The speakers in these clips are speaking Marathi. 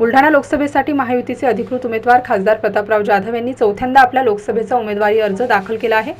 बुलढाणा लोकसभेसाठी महायुतीचे अधिकृत उमेदवार खासदार प्रतापराव जाधव यांनी चौथ्यांदा आपला लोकसभेचा उमेदवारी अर्ज दाखल केला आहे.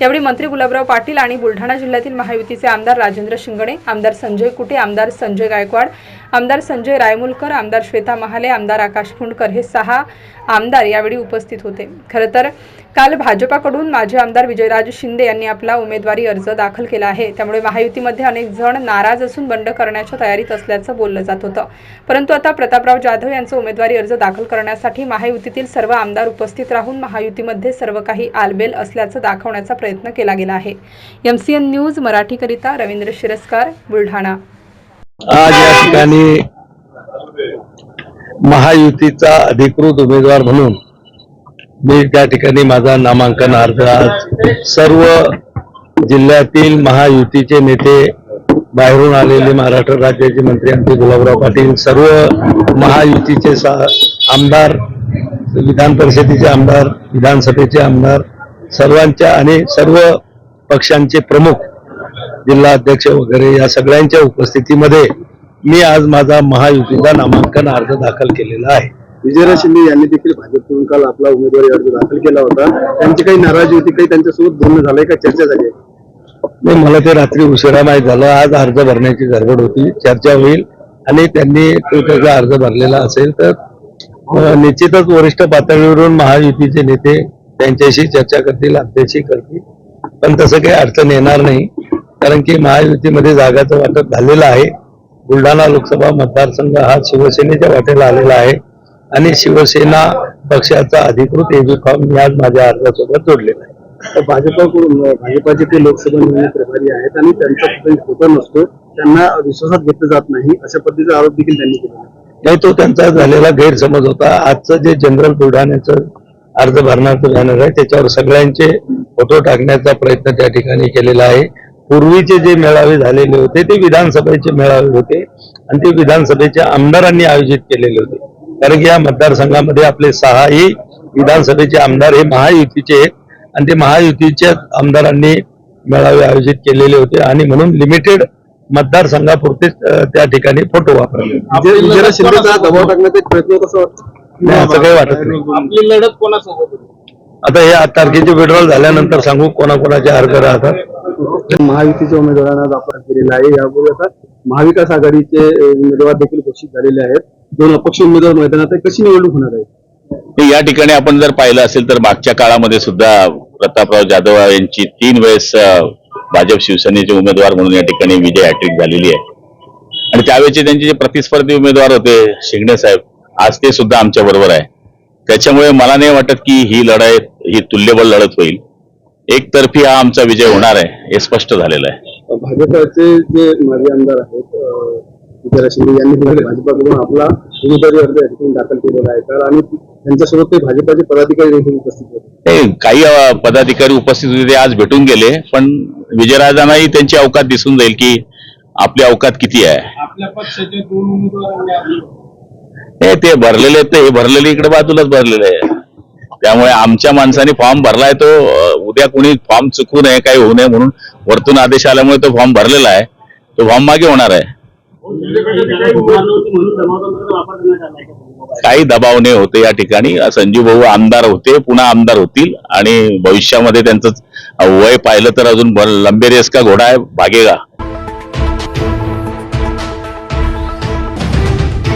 यावेळी मंत्री गुलाबराव पाटील आणि बुलढाणा जिल्ह्यातील महायुतीचे आमदार राजेंद्र शिंगणे आमदार संजय कुटे आमदार संजय गायकवाड आमदार संजय रायमुलकर आमदार श्वेता महाले आमदार आकाश फुंडकर हे सहा आमदार यावेळी उपस्थित होते. खरं तर काल भाजपाकडून माजी आमदार विजयराज शिंदे यांनी आपला उमेदवारी अर्ज दाखल केला आहे. त्यामुळे महायुतीमध्ये अनेक जण नाराज असून बंड करण्याच्या तयारीत असल्याचं बोललं जात होतं. परंतु आता प्रतापराव जाधव यांचा उमेदवारी अर्ज दाखल करण्यासाठी महायुतीतील सर्व आमदार उपस्थित राहून महायुतीमध्ये सर्व काही आलबेल असल्याचं दाखवण्याचा प्रयत्न केला गेला आहे. एमसीएन न्यूज मराठीकरिता रवींद्र शिरस्कार बुलढाणा. आज या ठिकाणी महायुतीचा अधिकृत उमेदवार म्हणून मी त्या ठिकाणी माझा नामांकन अर्ज आज सर्व जिल्ह्यातील महायुतीचे नेते बाहेरून आलेले महाराष्ट्र राज्याचे मंत्री आमचे गुलाबराव पाटील सर्व महायुतीचे सा आमदार विधान परिषदेचे आमदार विधानसभेचे आमदार सर्वांच्या आणि सर्व पक्षांचे प्रमुख जिल्हा अध्यक्ष वगैरे या सगळ्यांच्या उपस्थितीमध्ये मी आज माझा महायुतीचा नामांकन अर्ज दाखल केलेला आहे. विजयराज शिंदे यांनी देखील भाजपकडून काल आपला उमेदवारी अर्ज दाखल केला होता. त्यांची काही नाराजी होती काही त्यांच्यासोबत बोलणं झालंय का? चर्चा झाली आहे? मला ते रात्री उशिरा माहीत झालं. आज अर्ज भरण्याची गडबड होती. चर्चा होईल. आणि त्यांनी तो त्याचा अर्ज भरलेला असेल तर निश्चितच वरिष्ठ पातळीवरून महायुतीचे नेते त्यांच्याशी चर्चा करतील आमच्याशी करतील. पण तसं काही अडचण येणार नाही. कारण की महायुतीमध्ये जागाचं वाटप झालेलं आहे. बुलढाणा लोकसभा मतदारसंघ हा शिवसेनेच्या वाटेला आलेला आहे. आणि शिवसेना पक्षाचा अधिकृत एबी फॉर्म मी आज माझ्या अर्जासोबत जोडलेला आहे. तर भाजपाकडून भाजपाचे ते लोकसभा निवडणूक प्रभारी आहेत आणि त्यांचा कुठेही फोटो नसतो त्यांना विश्वासात घेतलं जात नाही अशा पद्धतीचा आरोप देखील त्यांनी केला. नाही तो त्यांचा झालेला गैरसमज होता. आजचं जे जनरल बुलढाण्याचं अर्ज भरण्याचं बॅनर आहे त्याच्यावर सगळ्यांचे फोटो टाकण्याचा प्रयत्न त्या ठिकाणी केलेला आहे. पूर्वीचे जे मेळावे झालेले होते ते विधानसभेचे मेळावे होते आणि ते विधानसभेच्या आमदारांनी आयोजित केलेले होते. कारण की या मतदारसंघामध्ये आपले सहाही विधानसभेचे आमदार हे महायुतीचे आहेत. आणि ते महायुतीच्या आमदारांनी मेळावे आयोजित केलेले होते आणि म्हणून लिमिटेड मतदारसंघापुरतेच त्या ठिकाणी फोटो वापरले. विजय- विजयराज शिंदेचा दबाव टाकण्याचा एक प्रयत्न कसं वाटतं. नाही, असं काही वाटत नाही. आपली लढत कोणासोबत होती? आता हे आठ तारखेचे विड्रॉल झाल्यानंतर सांगू कोणाकोणाचे अर्ज राहतात महायुतीच्या उमेदवारांना दाखल केलेला आहे. यापूर्वी आता महाविकास आघाडीचे उमेदवार देखील घोषित झालेले आहेत. दोन अपक्ष उमेदवार मैदानात कशी निवडणूक होणार आहे? या ठिकाणी आपण जर पाहिलं असेल तर मागच्या काळामध्ये सुद्धा प्रतापराव जाधव यांची तीन वेळेस भाजप शिवसेनेचे उमेदवार म्हणून या ठिकाणी विजय हॅट्रिक झालेली आहे. आणि त्यावेळेचे त्यांचे जे प्रतिस्पर्धी उमेदवार होते शिंगणे साहेब आज ते सुद्धा आमच्या बरोबर आहे. त्याच्यामुळे मला नाही वाटत की ही लढाई ही तुल्यबळ लढत होईल. एकतर्फी हा आमचा विजय होणार आहे हे स्पष्ट झालेलं आहे. भाजपाचे जे माजी आमदार आहेत विजयराज शिंदे यांनी देखील भाजपाकडून आपला उमेदवारी अर्ज या ठिकाणी दाखल केलेला आहे. तर आणि त्यांच्यासोबत ते भाजपाचे पदाधिकारी देखील उपस्थित होते. काही पदाधिकारी उपस्थित होते ते आज भेटून गेले पण विजयराजांनाही त्यांची अवकात दिसून जाईल की आपली अवकात किती आहे. आपल्या पक्षाचे दोन उमेदवारांनी हे ते भरलेले आहेत ते हे भरलेले इकडे बाजूलाच भरलेले आहे त्यामुळे आमच्या माणसाने फॉर्म भरलाय तो उद्या कोणी फॉर्म चुकू नये काही होऊ नये म्हणून वरतून आदेश आल्यामुळे तो फॉर्म भरलेला आहे. तो फॉर्म मागे होणार आहे. काही दबाव नाही होते या ठिकाणी. संजीव भाऊ आमदार होते पुन्हा आमदार होतील आणि भविष्यामध्ये त्यांचं वय पाहिलं तर अजून लंबेरेस का घोडा आहे भागेगा